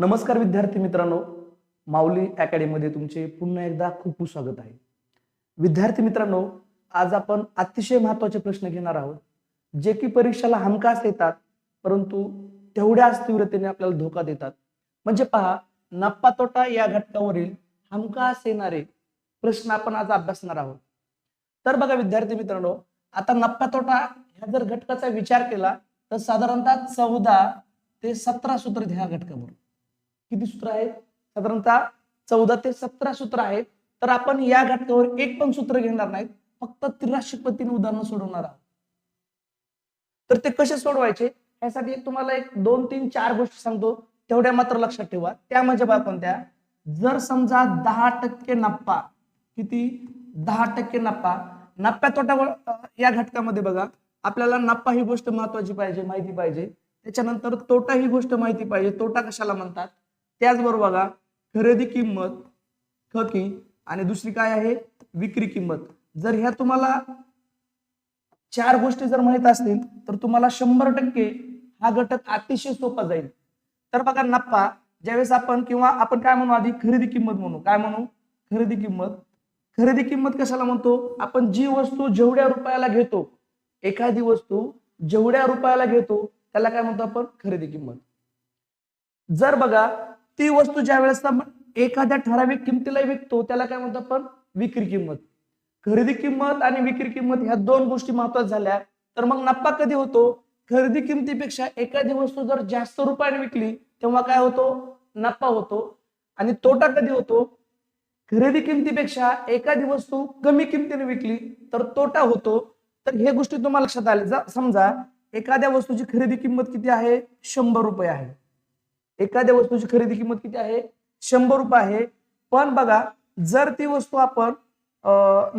नमस्कार विद्यार्थी मित्रांनो माऊली अकॅडमीमध्ये तुमचे पुन्हा एकदा खूप खूप स्वागत आहे. विद्यार्थी मित्रांनो आज आपण अतिशय महत्त्वाचे प्रश्न घेणार आहोत जे की परीक्षेला हमखास येतात परंतु तेवढ्याच तीव्रतेने आपल्याला धोका देतात. म्हणजे पहा नप्पा तोटा या घटकावरील हमखास येणारे प्रश्न आपण आज अभ्यासणार आहोत. तर बघा विद्यार्थी मित्रांनो आता नप्पा तोटा ह्या जर घटकाचा विचार केला तर साधारणतः चौदा ते सतरा सूत्र ह्या घटकावर किती सूत्र आहेत? साधारणतः चौदा ते सतरा सूत्र आहेत. तर आपण या घटकावर एक पण सूत्र घेणार नाहीत. फक्त त्रिराशी पद्धतीने उदाहरण सोडवणार आहोत. तर ते कसे सोडवायचे? यासाठी तुम्हाला एक दोन तीन चार गोष्टी सांगतो. तेवढ्या मात्र लक्षात ठेवा. त्या म्हणजे बा कोणत्या? जर समजा दहा टक्के नप्पा किती? दहा टक्के नप्पा नप्पा तोट्यावर या घटकामध्ये बघा. आपल्याला नप्पा ही गोष्ट महत्वाची पाहिजे माहिती पाहिजे. त्याच्यानंतर तोटा ही गोष्ट माहिती पाहिजे. तोटा कशाला म्हणतात? त्याचबरोबर बघा खरेदी किंमत खकी आणि दुसरी काय आहे? विक्री किंमत. जर ह्या तुम्हाला चार गोष्टी जर माहीत असतील तर तुम्हाला शंभर टक्के हा घटक अतिशय सोपा जाईल. तर बघा नफा ज्यावेळेस आपण किंवा आपण काय म्हणू आधी? खरेदी किंमत म्हणू. काय म्हणू? खरेदी किंमत. खरेदी किंमत कशाला म्हणतो? आपण जी वस्तू जेवढ्या रुपयाला घेतो एखादी वस्तू जेवढ्या रुपयाला घेतो त्याला काय म्हणतो आपण? खरेदी किंमत. जर बघा ती वस्तू ज्या वेळेस एखाद्या ठराविक किमतीला विकतो त्याला काय म्हणतो आपण? विक्री किंमत. खरेदी किंमत आणि विक्री किंमत ह्या दोन गोष्टी महत्त्वाच्या झाल्या. तर मग नफा कधी होतो? खरेदी किमतीपेक्षा एखादी वस्तू जर जास्त रुपयाने विकली तेव्हा काय होतो? नफा होतो. आणि तोटा कधी होतो? खरेदी किमतीपेक्षा एखादी वस्तू कमी किमतीने विकली तर तोटा होतो. तर हे गोष्टी तुम्हाला लक्षात आल्या. जा- समजा एखाद्या वस्तूची खरेदी किंमत किती आहे? शंभर रुपये आहे. एखाद्या वस्तूची खरेदी किंमत किती आहे? शंभर रुपये आहे. पण बघा जर ती वस्तू आपण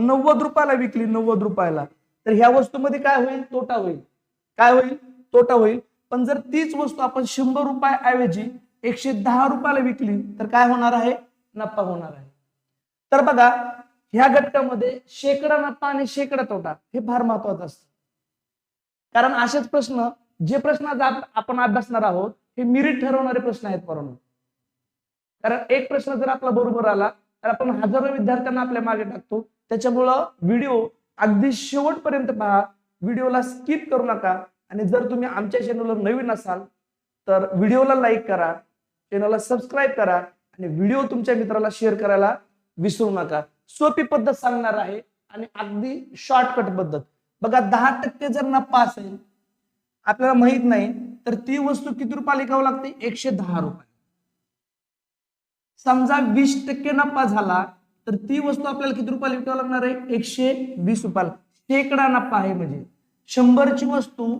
नव्वद रुपयाला विकली नव्वद रुपयाला तर ह्या वस्तूमध्ये काय होईल? तोटा होईल. काय होईल? तोटा होईल. पण जर तीच वस्तू आपण शंभर रुपयाऐवजी एकशे दहा रुपयाला विकली तर काय होणार आहे? नफा होणार आहे. तर बघा ह्या घटकामध्ये शेकडा नफा आणि शेकडा तोटा हे फार महत्वाचं असतं. कारण असेच प्रश्न जे प्रश्न आज आपण अभ्यासणार आहोत हे मिरिट ठरवणारे प्रश्न आहेत परंतु कारण एक प्रश्न जर आपला बरोबर आला तर आपण हजारो विद्यार्थ्यांना आपल्या मागे टाकतो. त्याच्यामुळं व्हिडिओ अगदी शेवटपर्यंत पहा. व्हिडिओला स्किप करू नका. आणि जर तुम्ही आमच्या चॅनलवर नवीन असाल तर व्हिडिओला लाईक करा. चॅनलला सबस्क्राईब करा. आणि व्हिडिओ तुमच्या मित्राला शेअर करायला विसरू नका. सोपी पद्धत सांगणार आहे. आणि अगदी शॉर्टकट पद्धत. बघा दहा टक्के जर नफा असेल आपल्याला माहीत नाही तर ती वस्तू किती रुपयाला विकावं लागते? एकशे दहा रुपये. समजा वीस टक्के नफा झाला तर ती वस्तू आपल्याला किती रुपयाला विकावं लागणार आहे? एकशे वीस रुपयाला. शेकडा नफा आहे म्हणजे. शंभरची वस्तू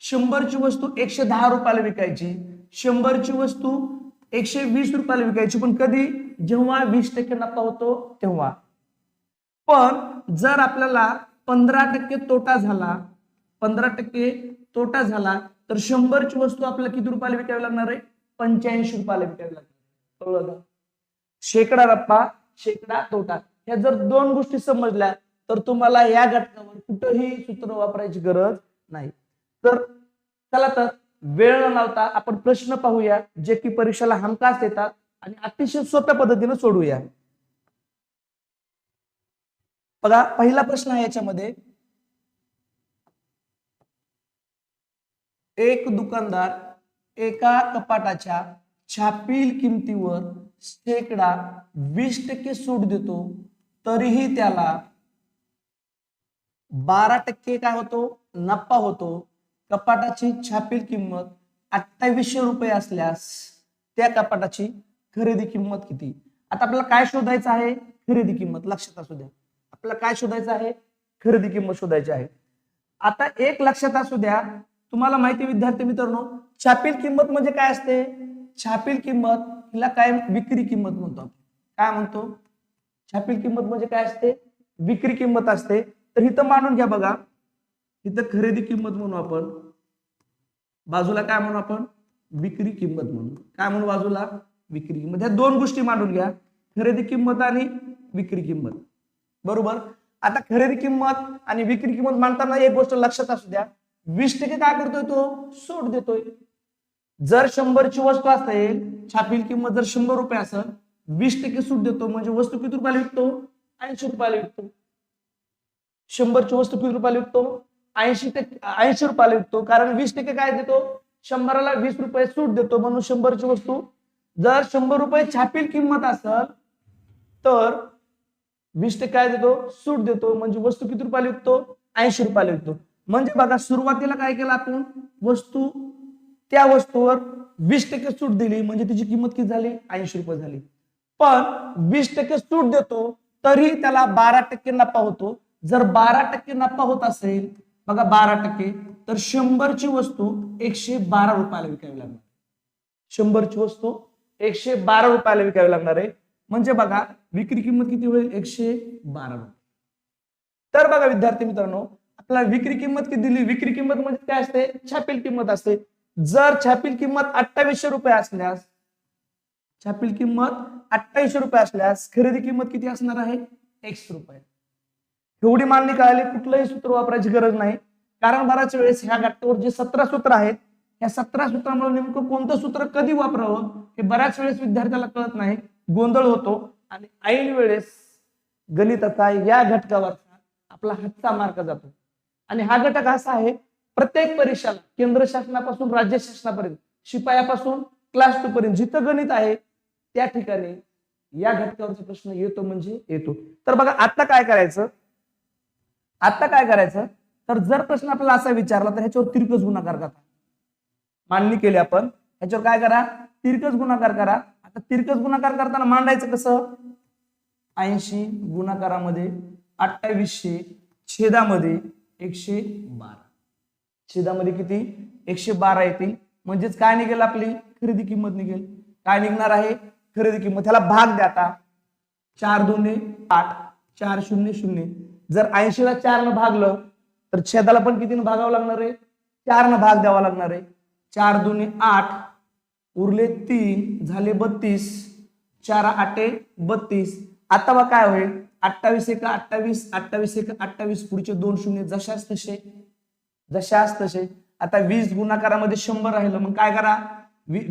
शंभरची वस्तू एकशे दहा रुपयाला विकायची. शंभरची वस्तू एकशे वीस रुपयाला विकायची. पण कधी? जेव्हा वीस टक्के नफा होतो तेव्हा. पण जर आपल्याला पंधरा टक्के तोटा झाला पंधरा टक्के तोटा झाला तर शंभरची वस्तू आपल्याला किती रुपयाला विकावी लागणार आहे? पंच्याऐंशी रुपयाला विकावी लागणार कळलं का? शेकडा रप्पा शेकडा तोटा. ह्या जर दोन गोष्टी समजल्या तर तुम्हाला या घटकावर कुठंही सूत्र वापरायची गरज नाही. तर चला तर वेळ न लावता आपण प्रश्न पाहूया जे की परीक्षेला हमखास येतात आणि अतिशय सोप्या पद्धतीने सोडूया. बघा पहिला प्रश्न आहे याच्यामध्ये एक दुकानदार एका कपाटाच्या छापील किमतीवर शेकडा वीस टक्के सूट देतो तरीही त्याला बारा टक्के काय होतो? नफा होतो. कपाटाची छापील किंमत अठ्ठावीसशे रुपये असल्यास त्या कपाटाची खरेदी किंमत किती? आता आपल्याला काय शोधायचं आहे? खरेदी किंमत. लक्षात असू द्या. आपल्याला काय शोधायचं आहे? खरेदी किंमत शोधायची आहे. आता एक लक्षात असू द्या. तुम्हाला माहिती विद्यार्थी मित्रांनो छापील किंमत म्हणजे काय असते? छापील किंमत हिला काय विक्री किंमत म्हणतो आपण. काय म्हणतो? छापील किंमत म्हणजे काय असते? विक्री किंमत असते. तर इथं मानून घ्या बघा. इथं खरेदी किंमत म्हणू आपण. बाजूला काय म्हणू आपण? विक्री किंमत म्हणू. काय म्हणू बाजूला? विक्री किंमत. ह्या दोन गोष्टी मांडून घ्या. खरेदी किंमत आणि विक्री किंमत. बरोबर? आता खरेदी किंमत आणि विक्री किंमत मांडताना एक गोष्ट लक्षात असू द्या. वीस टक्के काय करतोय तो? सूट देतोय. जर शंभरची वस्तू असेल छापील किंमत जर शंभर रुपये असेल वीस टक्के सूट देतो. म्हणजे वस्तू किती रुपयाला विकतो? ऐंशी रुपयाला विकतो. शंभरची वस्तू किती रुपयाला विकतो? ऐंशी टक्के ऐंशी रुपयाला विकतो. कारण वीस टक्के काय देतो? शंभराला वीस रुपये सूट देतो. म्हणून शंभरची वस्तू जर शंभर रुपये छापील किंमत असेल तर वीस टक्के काय देतो? सूट देतो. म्हणजे वस्तू किती रुपयाला विकतो? ऐंशी रुपयाला विकतो. म्हणजे बघा सुरुवातीला काय केलं आपण? वस्तू त्या वस्तूवर वीस टक्के सूट दिली म्हणजे तिची किंमत किती झाली? ऐंशी रुपये झाली. पण वीस टक्के सूट देतो तरी त्याला बारा टक्के नफा होतो. जर बारा टक्के नफा होत असेल बघा बारा टक्के तर शंभरची वस्तू एकशे बारा रुपयाला विकावी लागणार. शंभरची वस्तू एकशे बारा रुपयाला विकावी लागणार आहे. म्हणजे बघा विक्री किंमत किती होईल? एकशे बारा रुपये. तर बघा विद्यार्थी मित्रांनो आपल्याला विक्री किंमत किती दिली? विक्री किंमत म्हणजे काय असते? छापील किंमत असते. जर छापील किंमत अठ्ठावीसशे रुपये असल्यास छापील किंमत अठ्ठावीसशे रुपये असल्यास खरेदी किंमत किती असणार आहे? एक्स रुपये. एवढी मागणी कळाली कुठलंही सूत्र वापरायची गरज नाही. कारण बऱ्याच वेळेस ह्या घटकावर जे सतरा सूत्र आहेत या सतरा सूत्रामुळे नेमकं कोणतं सूत्र कधी वापरावं हे बऱ्याच वेळेस विद्यार्थ्याला कळत नाही. गोंधळ होतो. आणि ऐन वेळेस गणिताचा या घटकावरचा आपला हातचा मार्क जातो. आणि हा घटक असा आहे प्रत्येक परीक्षाला केंद्र शासनापासून राज्य शासनापर्यंत शिपायापासून क्लास टू पर्यंत जिथं गणित आहे त्या ठिकाणी या घटकावरचा प्रश्न येतो म्हणजे येतो. तर बघा आता काय करायचं? आता काय करायचं? तर जर प्रश्न आपल्याला असा विचारला तर ह्याच्यावर तिरकस गुणाकार करा. मांडणी केली आपण. ह्याच्यावर काय करा? तिरकस गुणाकार करा. आता तिरकस गुणाकार करताना मांडायचं कसं? ऐंशी गुणाकारामध्ये अठ्ठावीसशे छेदामध्ये एकशे बारा. छेदामध्ये किती? एकशे बारा येतील. म्हणजेच काय निघेल आपली? खरेदी किंमत निघेल. काय निघणार आहे? खरेदी किंमत. ह्याला भाग द्या आता. चार दोन्ही आठ चार शून्य शून्य. जर ऐंशीला चार न भागलं तर छेदाला पण कितीनं भागावं लागणार आहे? चार न भाग द्यावा लागणार आहे. चार दोन्ही आठ उरले तीन झाले बत्तीस. चार आठे बत्तीस. आता मग काय होईल? अठ्ठावीस एक अठ्ठावीस अठ्ठावीस एक अठ्ठावीस पुढचे दोन शून्य जशाच तसे. जशाच तसे. आता वीस गुणाकारामध्ये शंभर राहिलं मग काय करा?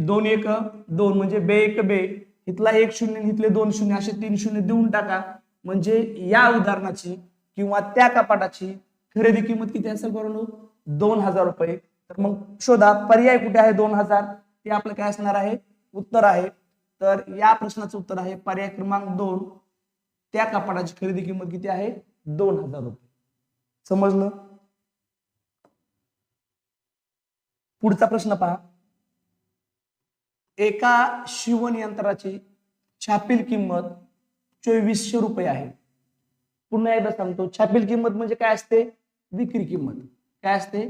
दोन एक दोन म्हणजे बे एक बे. इथला एक शून्य इथले दोन शून्य असे तीन शून्य देऊन टाका. म्हणजे या उदाहरणाची किंवा त्या कपाटाची खरेदी किंमत किती असेल बरोबर दोन हजार रुपये. तर मग शोधा पर्याय कुठे आहे दोन हजार? ते आपलं काय असणार आहे? उत्तर आहे. तर या प्रश्नाचं उत्तर आहे पर्याय क्रमांक दोन. त्या कपाटाची खरेदी किंमत किती आहे? दोन हजार रुपये. समजलं? पुढचा प्रश्न पहा. एका शिवण यंत्राची छापील किंमत चोवीसशे रुपये आहे. पुन्हा एकदा सांगतो. छापील किंमत म्हणजे काय असते? विक्री किंमत. काय असते?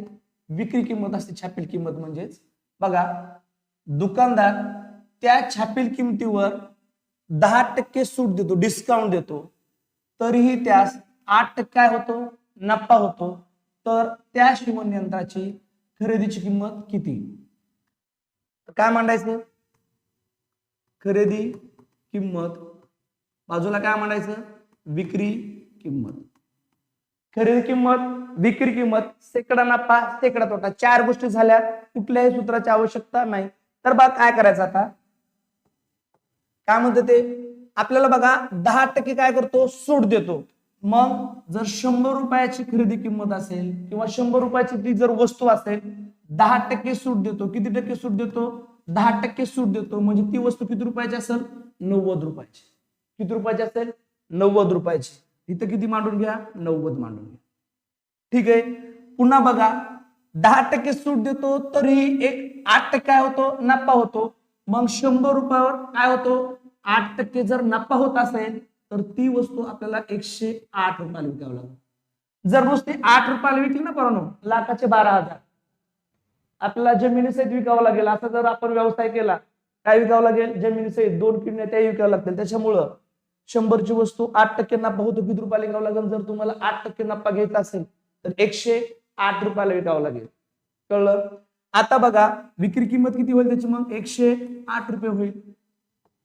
विक्री किंमत असते. छापील किंमत म्हणजेच. बघा दुकानदार त्या छापील किमतीवर दहा टक्के सूट देतो डिस्काउंट देतो. तरीही त्यास आठ टक्के काय होतो? नफा होतो. तर त्या शिवण यंत्राची खरेदीची किंमत किती? काय मांडायचं? खरेदी किंमत. बाजूला काय मांडायचं? विक्री किंमत. खरेदी किंमत विक्री किंमत सेकडा नफा सेकडा तोटा. चार गोष्टी झाल्या. कुठल्याही सूत्राची आवश्यकता नाही. तर बा काय करायचं आता? काय म्हणतं ते? आपल्याला बघा दहा टक्के काय करतो? सूट देतो. मग जर शंभर रुपयाची खरेदी किंमत असेल किंवा शंभर रुपयाची ती जर वस्तू असेल दहा टक्के सूट देतो. किती टक्के सूट देतो? दहा टक्के सूट देतो. म्हणजे ती वस्तू किती रुपयाची असेल? नव्वद रुपयाची. किती रुपयाची असेल? नव्वद रुपयाची. इथं किती मांडून घ्या? नव्वद मांडून घ्या. ठीक आहे? पुन्हा बघा दहा टक्के सूट देतो तरी एक आठ टक्के होतो? नफा होतो. मग शंभर रुपयावर काय होतो? आठ टक्के जर नफा होत असेल तर ती वस्तू आपल्याला एकशे आठ रुपयाला विकावं लागेल. जर नुसती आठ रुपयाला विकली ना परानो लाखाचे बारा हजार. आपल्याला जमिनीसहित विकावं लागेल. असा जर आपण व्यवसाय केला काय विकावं लागेल? जमिनीसहित दोन किडण्या त्या विकावं लागतील. त्याच्यामुळं शंभरची वस्तू आठ टक्के नफा होतो किती रुपयाला विकावं लागेल? जर तुम्हाला आठ टक्के नफा घ्यायचा असेल तर एकशे आठ रुपयाला विकावं लागेल. कळलं? आता बघा विक्री किंमत किती होईल त्याची मग? एकशे आठ रुपये होईल.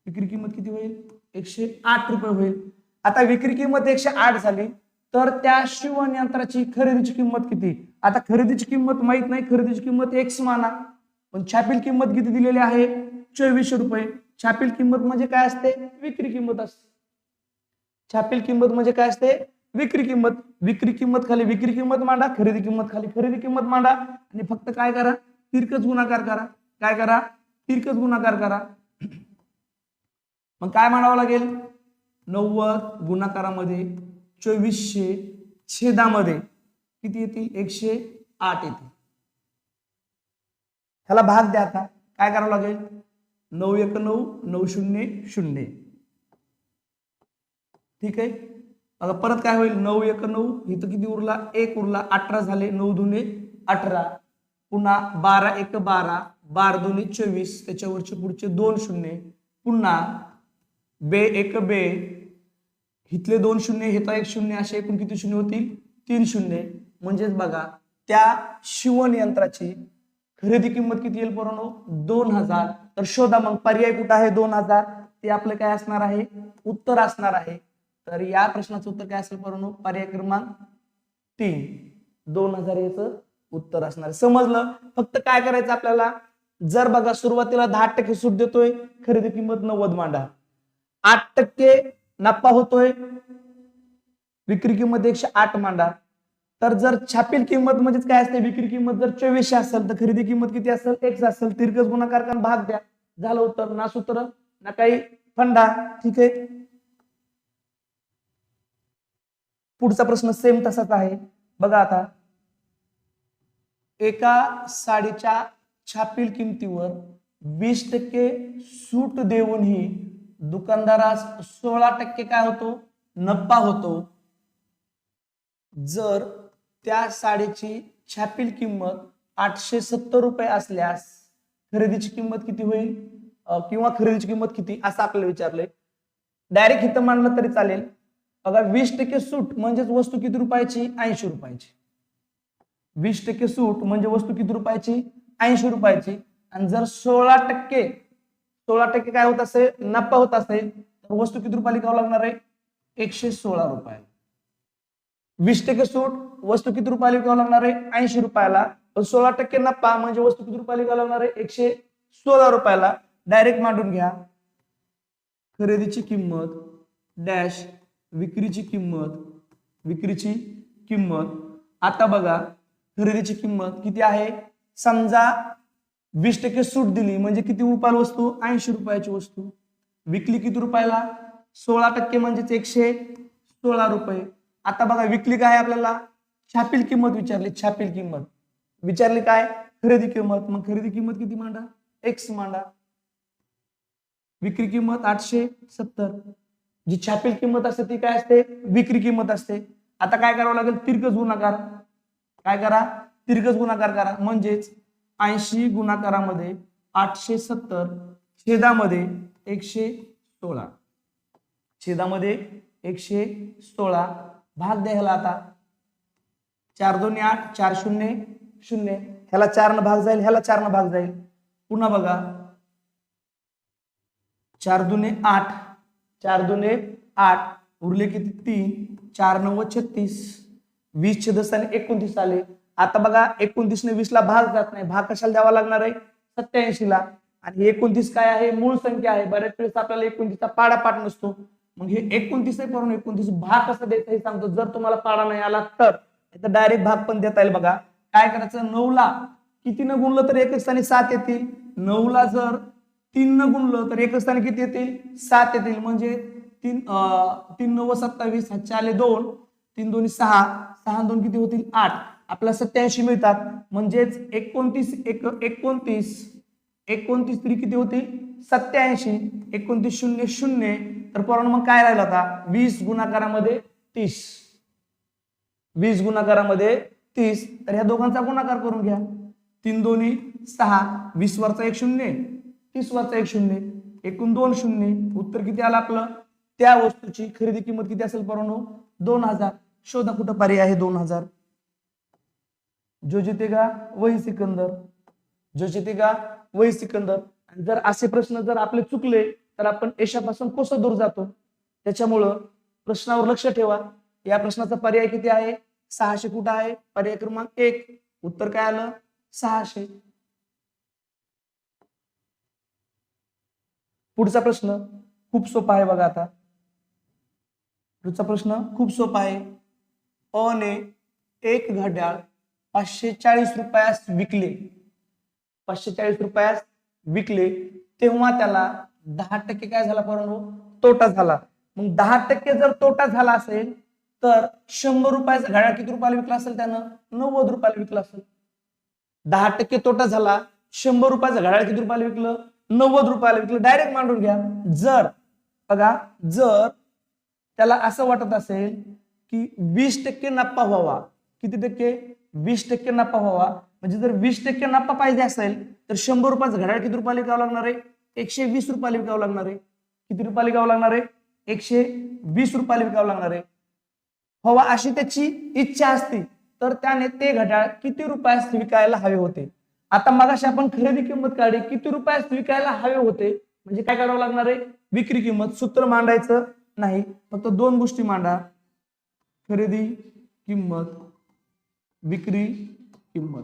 विक्री किंमत किती होईल? एकशे आठ रुपये होईल. आता विक्री किंमत एकशे आठ झाली तर त्या शिवण यंत्राची खरेदीची किंमत किती? आता खरेदीची किंमत माहीत नाही खरेदीची किंमत एक्स माना. पण छापील किंमत किती दिलेली आहे? चोवीसशे रुपये. छापील किंमत म्हणजे काय असते? विक्री किंमत असते छापील किंमत म्हणजे काय असते? विक्री किंमत. विक्री किंमत खाली विक्री किंमत मांडा खरेदी किंमत खाली खरेदी किंमत मांडा. आणि फक्त काय करा? तिरकच गुणाकार करा. काय करा? तिरकच गुणाकार करा. मग काय म्हणावं लागेल? नव्वद गुणाकारामध्ये चोवीसशे छेदामध्ये किती येतील? एकशे आठ येते ह्याला भाग द्या आता. काय करावं लागेल? नऊ एक नऊ नऊ शून्य शून्य. ठीक आहे? आता परत काय होईल? नऊ एक नऊ इथं किती उरला? एक उरला. अठरा झाले. नऊ दुने अठरा. पुन्हा बारा एक बारा बारा दोन्ही चोवीस त्याच्यावरचे पुढचे दोन शून्य पुन्हा बे एक बे इथले दोन शून्य हिता एक शून्य असे एकूण किती शून्य होतील? तीन शून्य. म्हणजेच बघा त्या शिवण यंत्राची खरेदी किंमत किती येईल पोरांनो? दोन हजार. तर शोधा मग पर्याय कुठं आहे दोन हजार? ते आपलं काय असणार आहे? उत्तर असणार आहे. तर या प्रश्नाचं उत्तर काय असेल पोरांनो? पर्याय क्रमांक तीन. दोन हजार याचं उत्तर असणार समजलं? फक्त काय करायचं आपल्याला? जर बघा सुरुवातीला दहा टक्के सूट देतोय खरेदी किंमत नव्वद मांडा. आठ टक्के नफा होतोय विक्री किंमत एकशे आठ मांडा. तर जर छापील किंमत म्हणजेच काय असते? विक्री किंमत जर चोवीसशे असेल तर खरेदी किंमत किती असेल? एकशे असेल. तिरकस गुणाकार भाग द्या. झालं उत्तर. ना सूत्र ना काही. फंडा. ठीक आहे? पुढचा प्रश्न सेम तसाच आहे. बघा आता. एका साडीच्या छापील किमतीवर वीस टक्के सूट देऊनही दुकानदारास सोळा टक्के काय होतो? नफा होतो. जर त्या साडीची छापील किंमत आठशे सत्तर रुपये असल्यास खरेदीची किंमत किती होईल? किंवा खरेदीची किंमत किती? असं आपल्याला विचारलंय. डायरेक्ट इथं मांडलं तरी चालेल. बघा वीस टक्के सूट म्हणजेच वस्तू किती रुपयाची? ऐंशी रुपयाची. वीस टक्के सूट म्हणजे वस्तू किती रुपयाची? ऐंशी रुपयाची. आणि जर सोळा टक्के सोळा टक्के काय होत असेल? नफा होत असेल तर वस्तू किती रुपयाला विकावं लागणार आहे? एकशे सोळा रुपये. वीस टक्के सूट वस्तू किती रुपयाला विकावं लागणार आहे? ऐंशी रुपयाला. पण सोळा टक्के नफा म्हणजे वस्तू किती रुपयाला विकावं लागणार आहे? एकशे सोळा रुपयाला. डायरेक्ट मांडून घ्या. खरेदीची किंमत डॅश विक्रीची किंमत विक्रीची किंमत. आता बघा खरेदीची किंमत किती आहे? समजा वीस टक्के सूट दिली म्हणजे किती रुपयाला वस्तू? ऐंशी रुपयाची वस्तू. विकली किती रुपयाला? सोळा टक्के म्हणजेच एकशे सोळा रुपये. आता बघा विकली काय आपल्याला? छापील किंमत विचारली छापील किंमत. विचारली काय? खरेदी किंमत. मग खरेदी किंमत किती मांडा? एक्स मांडा. विक्री किंमत आठशे सत्तर. जी छापील किंमत असते ती काय असते? विक्री किंमत असते. आता काय करावं लागेल? तिरकस गुणाकार काय करा? तिरकस गुणाकार करा. म्हणजेच ऐंशी गुणाकारामध्ये आठशे सत्तर छेदामध्ये एकशे सोळा. छेदामध्ये एकशे सोळा. भाग द्या ह्याला आता. चार दोन्ही आठ चार शून्य शून्य. ह्याला चार न भाग जाईल ह्याला चार न भाग जाईल. पुन्हा बघा. चार दुने आठ चार दुने आठ. उरले किती? तीन. चार नव्वद छत्तीस. वीस छेदस्थानी एकोणतीस आले. आता बघा एकोणतीस ने वीस ला भाग जात नाही. भाग कशाला द्यावा लागणार आहे? सत्याऐंशी ला. आणि एकोणतीस काय आहे? मूळ संख्या आहे. बऱ्याच वेळेस आपल्याला एकोणतीसचा पाडा पाठ नसतो. मग हे एकोणतीस आहे करून एकोणतीस भाग कसा द्यायचा हे सांगतो. जर तुम्हाला पाडा नाही आला तर. डायरेक्ट भाग पण देता येईल बघा. काय करायचं? नऊ ला. किती न गुणलं तर एक स्थानी सात येतील. नऊ ला जर तीन न गुणलं तर एक स्थानी किती येतील? सात येतील. म्हणजे तीन अं, तीन नव्वद सत्तावीस हातचे आले दोन. तीन दोन्ही सहा. सहा दोन किती होतील? आठ. आपल्याला सत्याऐंशी मिळतात. म्हणजेच एकोणतीस एक एकोणतीस एकोणतीस तरी किती होतील? सत्याऐंशी एकोणतीस शून्य शून्य. तर पोरांनो मग काय राहिलं आता? वीस गुणाकारामध्ये तीस. वीस गुणाकारामध्ये तीस. तर ह्या दोघांचा गुणाकार करून घ्या. तीन दोन्ही सहा. वीस वरचा एक शून्य. तीस वरचा एक शून्य. एकूण दोन शून्य. उत्तर किती आलं आपलं? त्या वस्तूची खरेदी किंमत किती असेल परवानो दोन हजार. शोधा कुठं पर्याय आहे दोन हजार. जो जितेगा वही सिकंदर. जो जितेगा वही सिकंदर. आणि जर असे प्रश्न जर आपले चुकले तर आपण यशापासून कसं दूर जातो? त्याच्यामुळं प्रश्नावर लक्ष ठेवा. या प्रश्नाचा पर्याय किती आहे? सहाशे कुठं आहे? पर्याय क्रमांक एक. उत्तर काय आलं? सहाशे. पुढचा प्रश्न खूप सोपा आहे बघा आता. पुढचा प्रश्न खूप सोपा आहे. अ ने एक घड्याळ पाचशे चाळीस रुपयास विकले. पाचशे चाळीस रुपयास विकले तेव्हा त्याला दहा टक्के काय झाला परंतु तोटा झाला. मग दहा टक्के जर तोटा झाला असेल तर शंभर रुपयाचा घड्याळ किती रुपयाला विकला असेल त्यानं? नव्वद रुपयाला विकला असेल. दहा टक्के तोटा झाला शंभर रुपयाचं घड्याळ किती रुपयाला विकलं? नव्वद रुपयाला विकलं. डायरेक्ट मांडून घ्या. जर बघा जर त्याला असं वाटत असेल की वीस टक्के नफा व्हावा. किती टक्के? वीस टक्के नफा व्हावा. म्हणजे जर वीस टक्के नफा पाहिजे असेल तर शंभर रुपयाचं घड्याळ किती रुपयाला विकावं लागणार आहे? एकशे वीस रुपयाला विकावं लागणार आहे. किती रुपयाला विकावं लागणार आहे? एकशे वीस रुपयाला विकावं लागणार आहे. हवा अशी त्याची इच्छा असती तर त्याने ते घड्याळ किती रुपयास विकायला हवे होते? आता मगाशी आपण खरेदी किंमत काढली किती रुपयास विकायला हवे होते? म्हणजे काय करावं लागणार आहे? विक्री किंमत. सूत्र मांडायचं नाही फक्त दोन गोष्टी मांडा. खरेदी किंमत विक्री किंमत.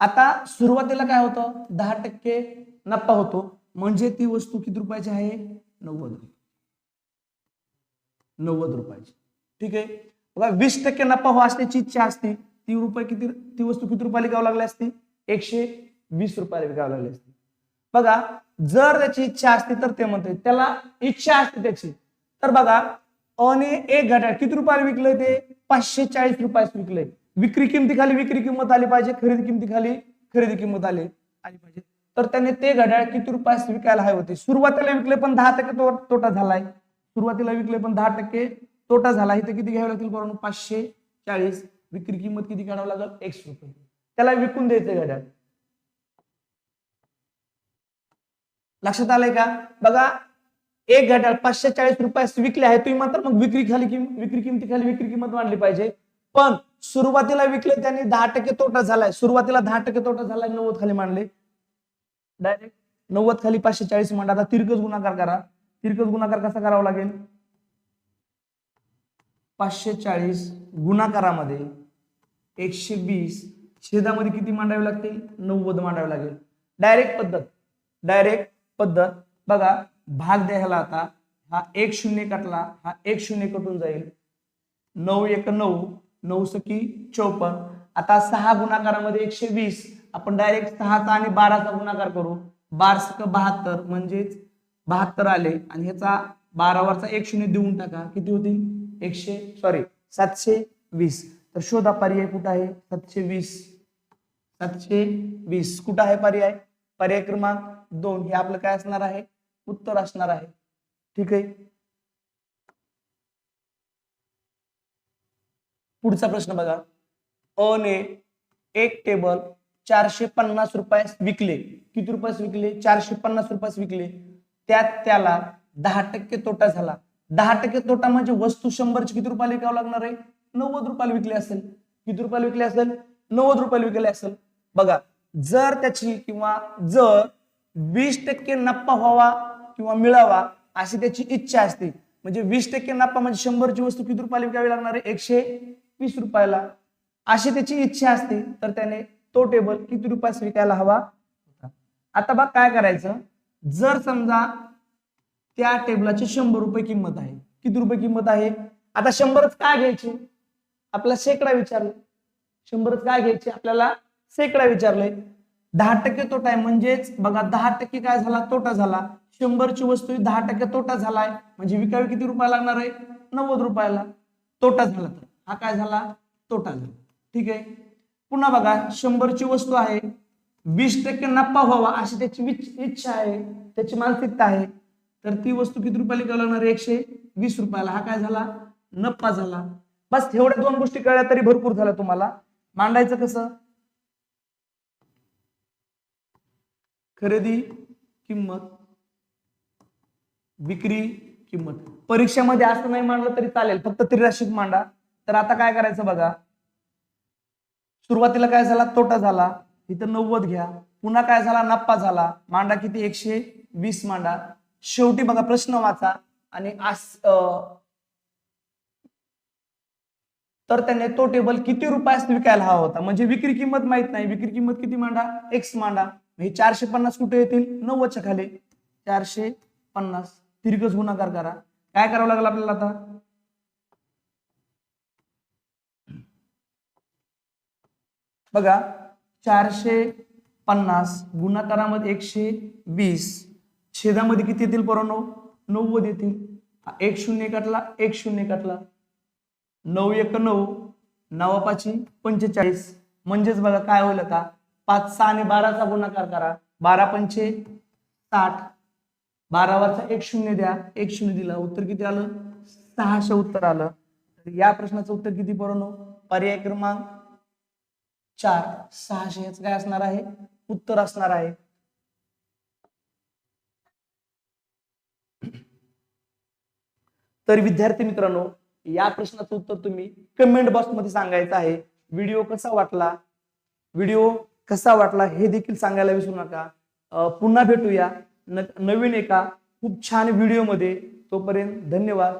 आता सुरुवातीला काय होतं? दहा टक्के नफा होतो. म्हणजे ती वस्तू किती रुपयाची आहे? नव्वद रुपये. नव्वद रुपयाची. ठीक आहे? बघा वीस टक्के नफा हो असण्याची इच्छा असते. ती रुपये किती ती वस्तू किती रुपयाला विकावं लागली असती? एकशे वीस रुपयाला विकावं लागली असती. बघा जर त्याची इच्छा असते तर ते म्हणते. त्याला इच्छा असते त्याची. तर बघा अने एक घड्याळ किती रुपयाला विकलंय ते? पाचशे चाळीस रुपयास विकलंय. विक्री किमतीखाली विक्री किंमत आली पाहिजे. खरेदी किमतीखाली खरेदी किंमत आली आली पाहिजे. तर त्याने ते घड्याळ किती रुपयास विकायला हवे होते? सुरुवातीला विकले पण दहा टक्के तोटा झालाय. सुरुवातीला विकले पण दहा टक्के तोटा झाला. इथे किती घ्यावे लागतील बरोबर पाचशे चाळीस. विक्री किंमत किती काढावं लागेल? एकशे रुपये. त्याला विकून द्यायचं घड्याळ. लक्षात आलंय का? बघा एक घड्याळ पाचशे चाळीस रुपयास विकले आहे तुम्ही मात्र मग विक्री खाली किंमत विक्री किमतीखाली विक्री किंमत मांडली पाहिजे. पण सुरुवातीला विकले त्यांनी दहा टक्के तोटा झालाय. सुरुवातीला दहा टक्के तोटा झालाय नव्वद खाली मांडले. डायरेक्ट नव्वद खाली पाचशे चाळीस मांडा. आता तिरकस गुणाकार करा. तिरकस गुणाकार कसा करावा लागेल? पाचशे चाळीस गुणाकारामध्ये एकशे वीस छेदामध्ये किती मांडावे लागतील? नव्वद मांडावे लागेल. डायरेक्ट पद्धत. डायरेक्ट पद्धत. बघा भाग द्यायला आता हा एक शून्य कटला हा एक शून्य कटून जाईल. नऊ एक नऊ नऊ सकी चौपन्न आता सहा गुणाकारामध्ये एकशे वीस. आपण डायरेक्ट सहाचा आणि बाराचा गुणाकार करू. बार सक बहात्तर म्हणजेच बहात्तर आले. आणि ह्याचा बारावरचा एक शून्य देऊन टाका. किती होतील? एकशे सॉरी सातशे वीस. तर शोधा पर्याय कुठं आहे? सातशे वीस. सातशे वीस. कुठं आहे पर्याय? पर्याय क्रमांक दोन. हे आपलं काय असणार आहे? उत्तर असणार आहे. ठीक आहे? पुढचा प्रश्न बघा. अ ने एक टेबल चारशे पन्नास रुपयास विकले. किती रुपयास विकले? चारशे पन्नास रुपयास विकले. त्यात त्याला दहा टक्के तोटा झाला. दहा टक्के तोटा म्हणजे वस्तू शंभरची किती रुपयाला विकावं लागणार आहे? नव्वद रुपयाला विकली असेल. किती रुपयाला विकली असेल? नव्वद रुपयाला विकले असेल. बघा जर त्याची किंवा जर वीस टक्के नफा व्हावा किंवा मिळावा अशी त्याची इच्छा असते. म्हणजे वीस टक्के नफा म्हणजे शंभरची वस्तू किती रुपयाला विकावी लागणार आहे? एकशे वीस रुपयाला. अशी त्याची इच्छा असते तर त्याने तो टेबल किती रुपयास विकायला हवा? होता आता बघ काय करायचं? जर समजा त्या टेबलाची शंभर रुपये किंमत आहे. किती रुपये किंमत आहे? आता शंभरच काय घ्यायची? आपला शेकडा विचारलं. शंभरच काय घ्यायची? आपल्याला शेकडा विचारलंय. दहा टक्के तोटा आहे. म्हणजेच बघा दहा टक्के काय झाला? तोटा झाला. शंभरची वस्तू दहा टक्के तोटा झालाय. म्हणजे विकावी किती रुपयाला लागणार आहे? नव्वद रुपयाला. तोटा झाला तर. हा काय झाला? तोटा झाला. ठीक आहे? पुन्हा बघा शंभरची वस्तू आहे. वीस टक्के नफा व्हावा अशी त्याची इच्छा आहे. त्याची मानसिकता आहे. तर ती वस्तू किती रुपयाला विकावी लागणार आहे? एकशे वीस रुपयाला. हा काय झाला? नफा झाला. बस एवढ्या दोन गोष्टी कळल्या तरी भरपूर झाल्या तुम्हाला. मांडायचं कसं? खरेदी किंमत. विक्री किंमत. परीक्षेमध्ये असं नाही मांडलं तरी चालेल फक्त त्रिराशीत मांडा. तर आता काय करायचं बघा. सुरुवातीला काय झाला? तोटा झाला. इथं नव्वद घ्या. पुन्हा काय झाला? नप्पा झाला. मांडा किती? एकशे वीस मांडा. शेवटी बघा प्रश्न वाचा. आणि आस तर त्याने तो टेबल किती रुपयास विकायला हवा होता? म्हणजे विक्री किंमत माहीत नाही. विक्री किंमत किती मांडा? एक्स मांडा. हे चारशे पन्नास कुठे येतील? नव्वदच्या खाली. चारशे पन्नास. तिरकस गुणाकार करा. काय करावं लागेल आपल्याला आता? बघा चारशे पन्नास गुणाकारामध्ये एकशे वीस छेदामध्ये किती येतील पोरांनो? नव्वद येतील. एक शून्य काटला एक शून्य काटला. नऊ एक नऊ नवापाची पंचेचाळीस. म्हणजेच बघा काय होईल आता? पाच सहा आणि बाराचा गुणाकार करा. बारा पंचे साठ. बारावाचा एक शून्य द्या एक शून्य दिला उत्तर किती आलं? सहाशे उत्तर आलं. तर या प्रश्नाचं उत्तर किती पोरांनो? पर्याय क्रमांक चार. सहाशे हेच काय असणार आहे? उत्तर असणार आहे. तर विद्यार्थी मित्रांनो या प्रश्नाचं उत्तर तुम्ही कमेंट बॉक्समध्ये सांगायचं आहे. व्हिडिओ कसा वाटला? व्हिडिओ कसा वाटला? हे देखील सांगायला विसरू नका. पुन्हा भेटूया. न- नवीन एका खूप छान व्हिडिओमध्ये तोपर्यंत धन्यवाद.